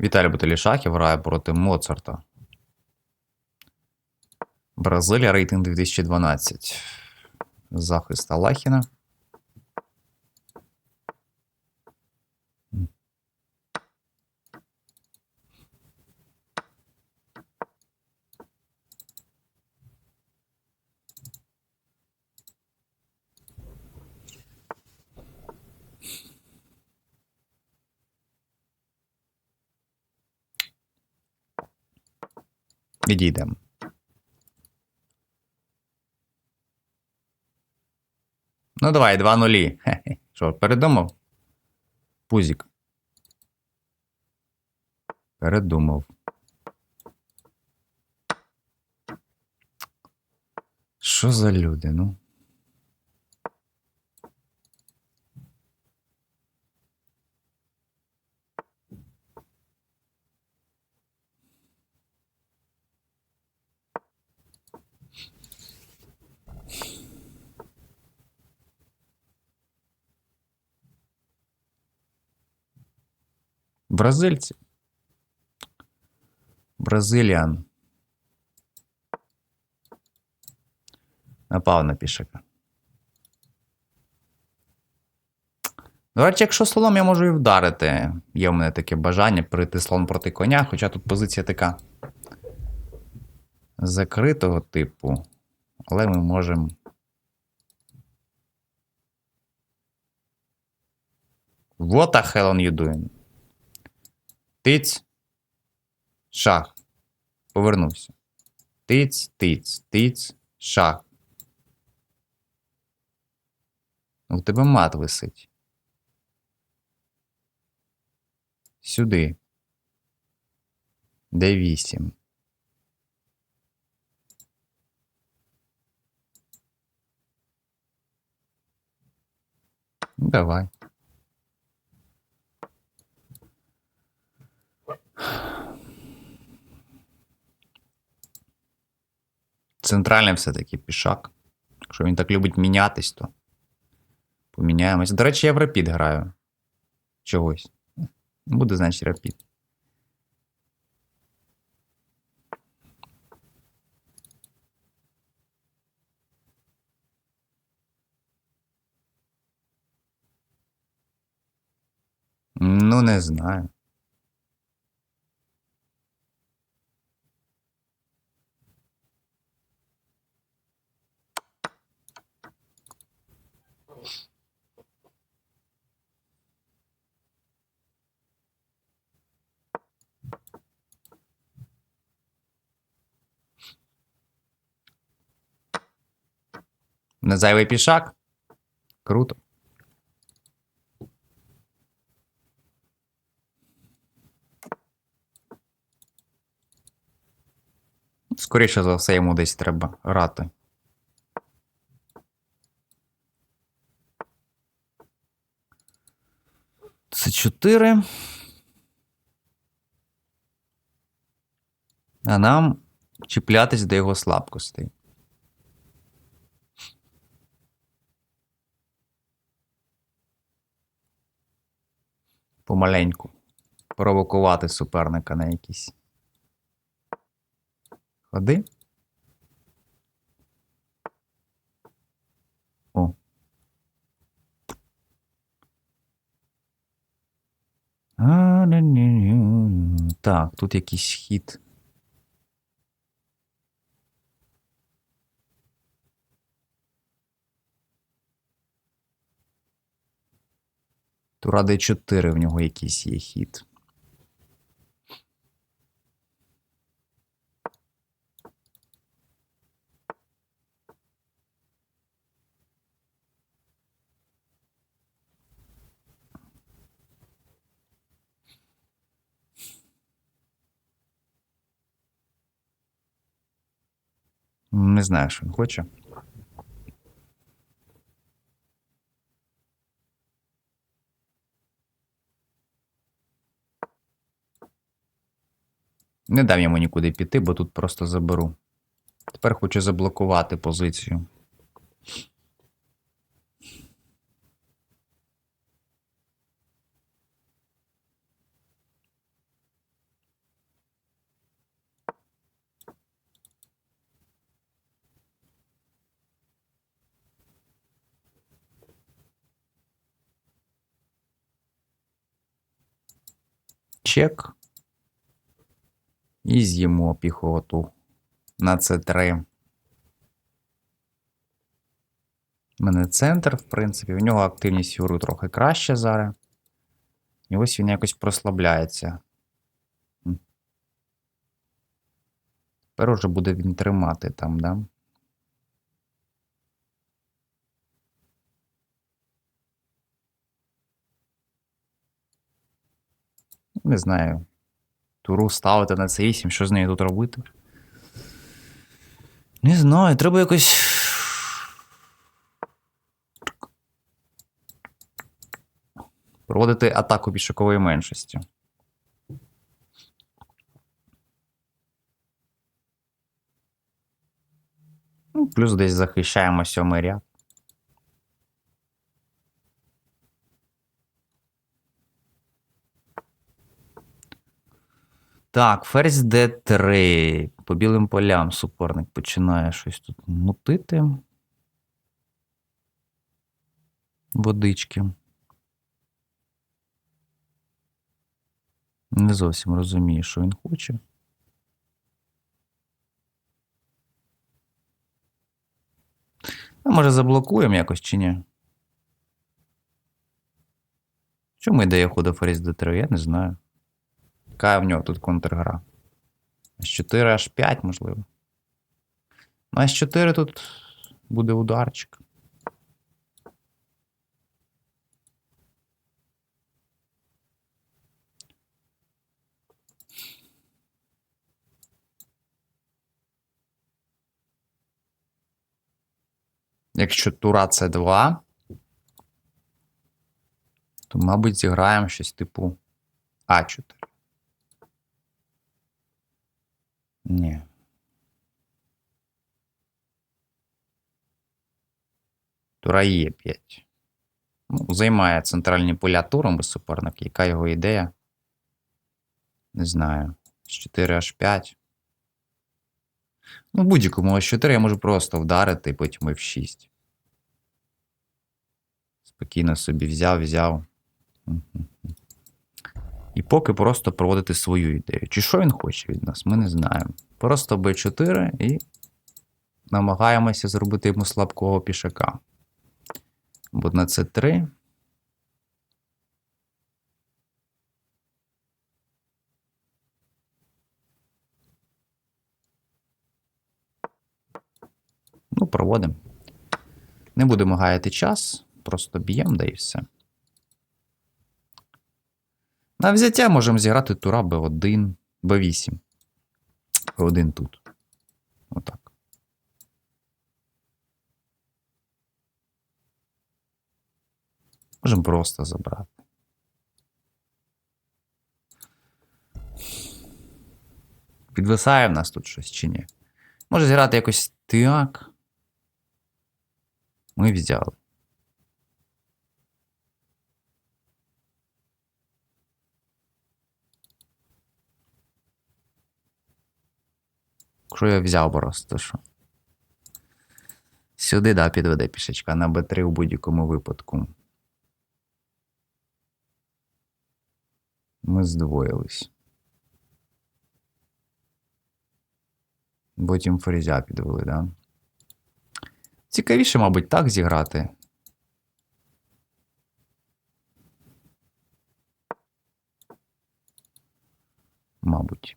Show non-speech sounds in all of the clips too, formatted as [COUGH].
Віталій Баталішахів грає проти Моцарта. Бразилія рейтинг 2012. Захист Алахіна. Відійдемо. Ну, давай, два нулі. Хе-хе. Що, передумав? Пузік. Передумав. Що за люди, ну? Бразильці. Бразиліан. Напав на пішака. До речі, якщо слоном я можу і вдарити. Є в мене таке бажання перейти слон проти коня, хоча тут позиція така закритого типу. Але ми можемо. What the hell are you doing? Тиць. Шах. Повернувся. Тиць, тиць, тиць, шах. У тебе мат висить. Сюди. Де вісім. Ну, Давай. Центральний все-таки пішак. Якщо він так любить мінятись, то поміняємось. До речі, я в рапід граю. Чогось. Буде, значить, рапід. Ну, не знаю. Не зайвий пішак? Круто. Скоріше за все, йому десь треба грати. Це 4. А нам чіплятись до його слабкостей. Помаленьку. Провокувати суперника на якісь. Ходи. О. Так, тут якийсь хід. Тура Д4 в нього якийсь є хід. Не знаю, що він хоче. Не дам йому нікуди піти, бо тут просто заберу. Тепер хочу заблокувати позицію. Чек. І з'їмо піхоту на С3. У мене центр, в принципі, у нього активність фігури трохи краще зараз. І ось він якось прослабляється. Тепер уже буде він тримати там, да? Не знаю. Туру ставити на C8, що з нею тут робити? Не знаю, треба якось. Проводити атаку пішокової меншості. Ну, плюс десь захищаємо сьомий ряд. Так, ферзь d3. По білим полям суперник починає щось тут мутити. Водички. Не зовсім розумію, що він хоче. А може заблокуємо якось чи ні? Чому ідея ходу ферзь d3? Я не знаю. Яка в нього тут контргра? С4 аж 5, можливо. Ну, С4 тут буде ударчик. Якщо тура це 2, то, мабуть, зіграємо щось типу А4. Ні. Тура є 5. Ну, займає центральні поля туром без суперника. Яка його ідея? Не знаю. З 4 аж 5. Ну, в будь-якому ось 4 я можу просто вдарити потім F6. Спокійно собі взяв, взяв. Мгм. І поки просто проводити свою ідею. Чи що він хоче від нас, ми не знаємо. Просто b4 і намагаємося зробити йому слабкого пішака. Бо на c 3 Ну, проводимо. Не будемо гаяти час, просто б'ємо, да і все. На взяття можемо зіграти тура b1, b8. b1 тут. Отак. Можемо просто забрати. Підвисає в нас тут щось чи ні? Може зіграти якось так. Ми взяли. Якщо я взяв просто що. Сюди, да, підведе пішечка на Б3 у будь-якому випадку. Ми здвоїлись. Потім ферзя підвели, да? Цікавіше, мабуть, так зіграти. Мабуть.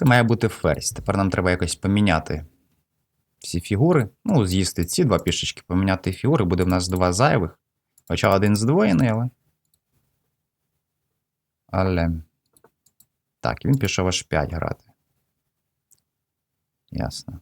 Це має бути ферзь. Тепер нам треба якось поміняти всі фігури. Ну, з'їсти ці два пішечки, поміняти фігури. Буде в нас два зайвих. Хоча один здвоєний, але. Але. Так, він пішов аж 5 грати. Ясно.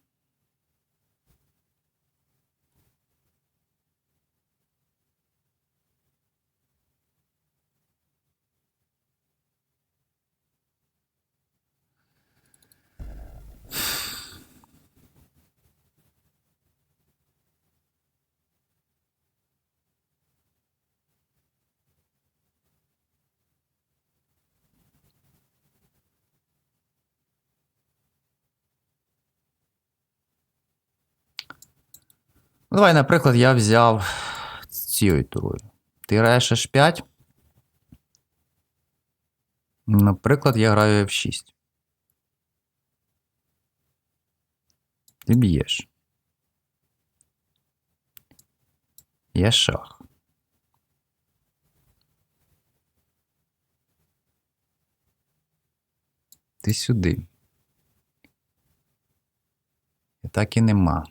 Ну, Давай, наприклад, я взяв цією турою. Ти граєш H5. Наприклад, я граю F6. Ти б'єш. Є шах. Ти сюди. І так і нема.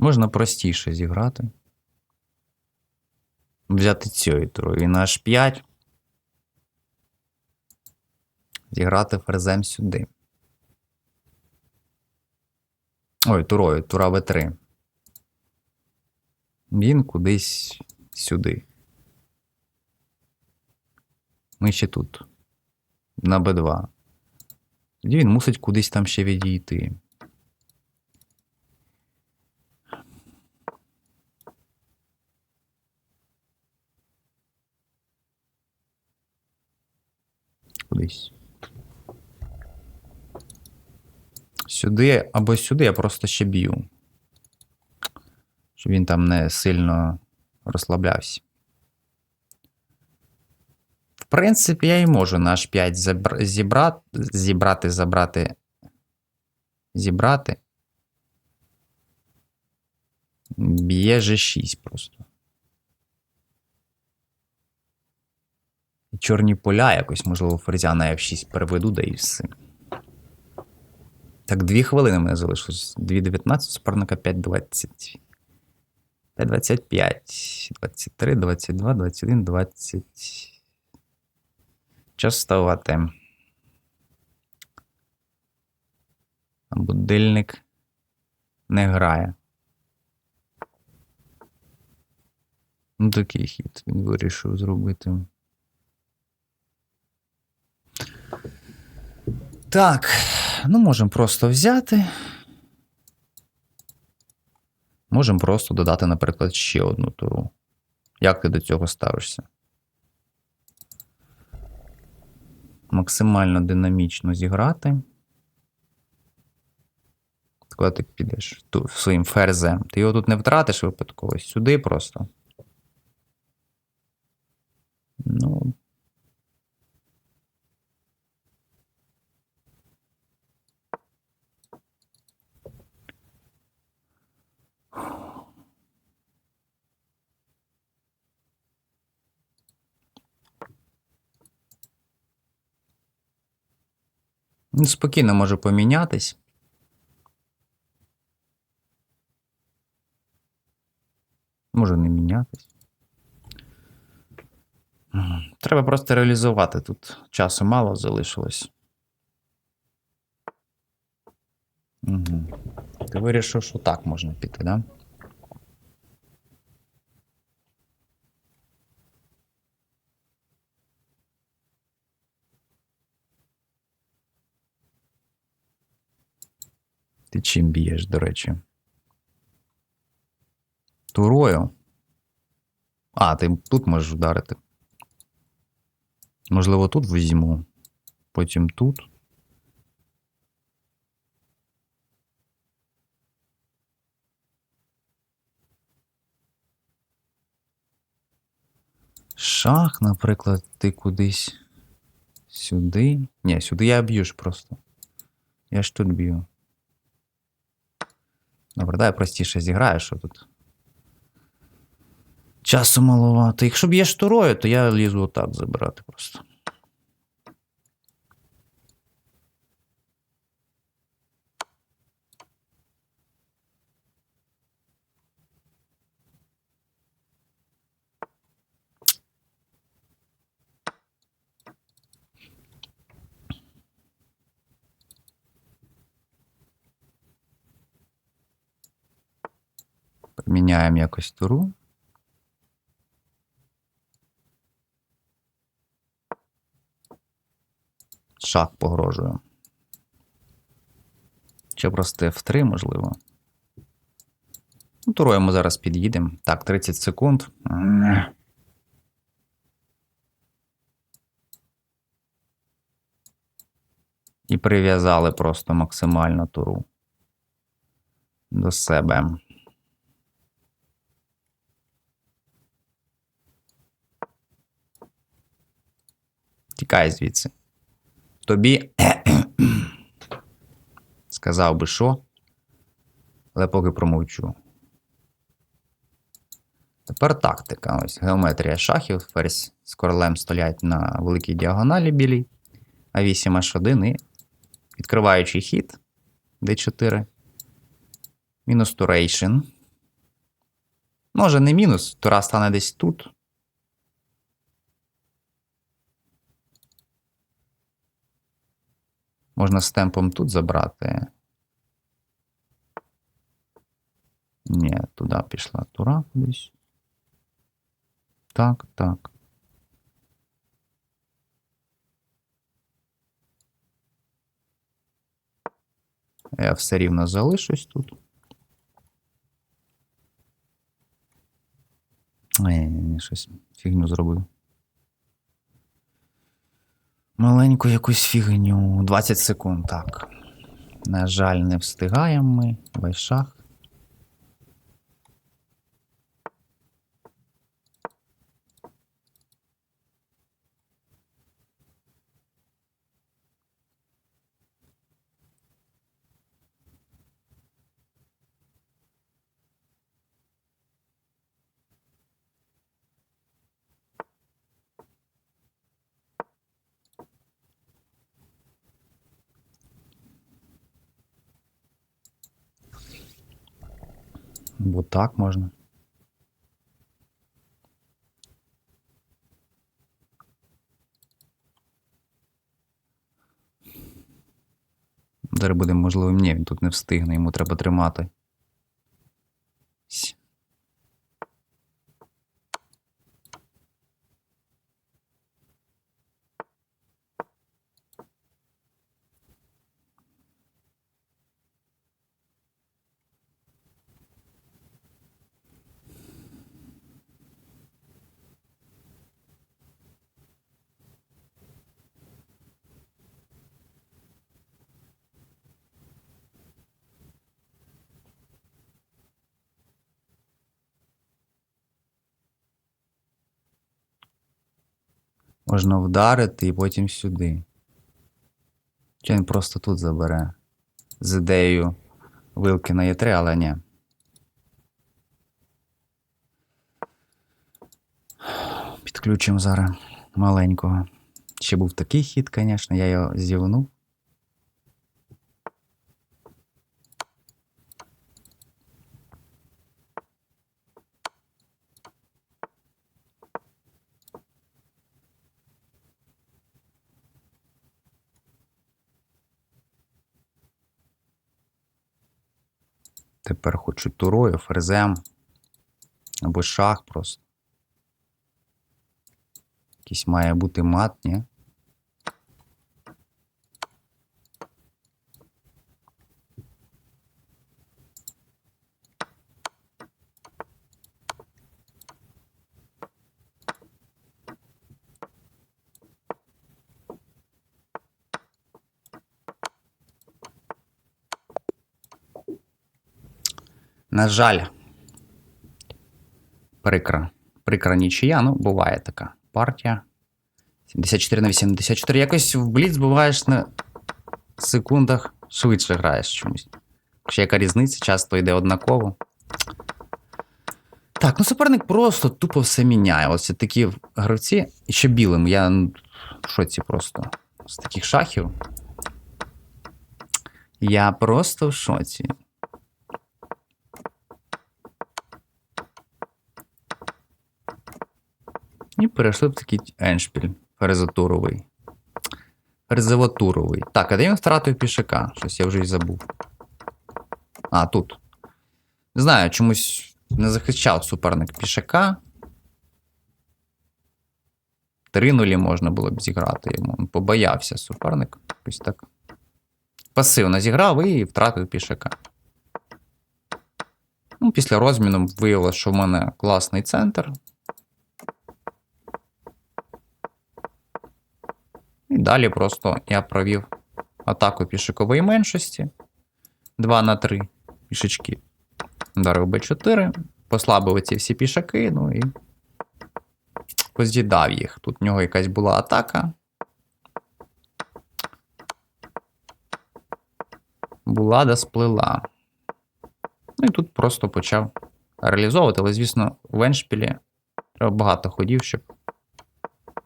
Можна простіше зіграти. Взяти цією турою і на H5. Зіграти ферзем сюди. Ой, турою, тура В3. Він кудись сюди. Ми ще тут. На Б2. Тоді він мусить кудись там ще відійти. Кудись. Сюди або сюди я просто ще б'ю. Щоб він там не сильно розслаблявся. В принципі, я і можу на H5 забр... зібрати, зібрати, забрати. Зібрати. Б'є G6 просто. Чорні поля якось, можливо, ферзя на F6 переведу, да і все. Так, дві хвилини мене залишилось. 2.19, суперника 5.20. 5.25, 23, 22, 21, 20. Час вставати. Будильник не грає. Ну, такий хід він вирішив зробити. Так, ну можемо просто взяти. Можемо просто додати, наприклад, ще одну туру. Як ти до цього ставишся? Максимально динамічно зіграти. Коли ти підеш тут своїм ферзем, ти його тут не втратиш випадково, сюди просто. Ну. Спокійно може помінятись. Може не мінятись. Треба просто реалізувати тут. Часу мало залишилось. Угу. Ти вирішив, що так можна піти, да? Ти чим б'єш, до речі? Турою? А, ти тут можеш вдарити. Можливо, тут візьму. Потім тут. Шах, наприклад, ти кудись сюди. Ні, сюди я б'ю просто. Я ж тут б'ю. Добре, дай простіше зіграю, що тут. Часу маловато. Якщо б'єш турою, то я лізу отак забирати просто. Поміняємо якось туру. Шах погрожує. Чи просто F3, можливо. Ну, турою ми зараз під'їдемо. Так, 30 секунд. І прив'язали просто максимально туру до себе. Тікай звідси. Тобі [CLEARS THROAT] сказав би що, але поки промовчу. Тепер тактика. Ось геометрія шахів. Ферзь з королем стоять на великій діагоналі білій, а 8 H1 і відкриваючий хід D4. Мінус турейшн. Може, не мінус, тура стане десь тут. Можна з темпом тут забрати. Ні, туди пішла тура кудись. Так, так. Я все рівно залишусь тут. Ай, щось фігню зробив. Маленьку якусь фігню. 20 секунд, так. На жаль, не встигаємо ми. Весь шах. Бо так можна. Зараз буде можливо, ні, він тут не встигне, йому треба тримати. Можна вдарити і потім сюди. Чи він просто тут забере. З ідеєю вилки на Є3, але ні. Підключимо зараз маленького. Ще був такий хід, звісно, я його зівнув. Тепер хочу турою, ферзем. Або шах просто. Якийсь має бути мат, ні? На жаль, прикра. Прикра нічия, ну, буває така партія. 74 на 84. Якось в Бліц буваєш на секундах швидше граєш чомусь. Ще яка різниця, часто йде однаково. Так, ну суперник просто тупо все міняє. Ось такі гравці. І ще білим. Я в шоці просто з таких шахів. Я просто в шоці. І перейшли в такий еншпіль ферезотуровий. Ферзевотуровий. Так, а де він втратив пішака? Щось я вже й забув. А, тут. Не знаю, чомусь не захищав суперник пішака. 3-0 можна було б зіграти йому. Побоявся суперник. Якось так. Пасивно зіграв і втратив пішака. Ну, після розміну виявилося, що в мене класний центр. І далі просто я провів атаку пішакової меншості. 2 на 3 пішечки. Ударив Б4, послабив ці всі пішаки, ну і поз'їдав їх. Тут в нього якась була атака. Була да сплила. Ну і тут просто почав реалізовувати, але, звісно, в Еншпілі треба багато ходів, щоб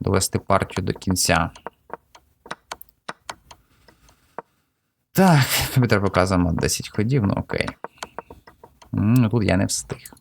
довести партію до кінця. Так, комп'ютер треба показувати 10 ходів, ну окей. Ну тут я не встиг.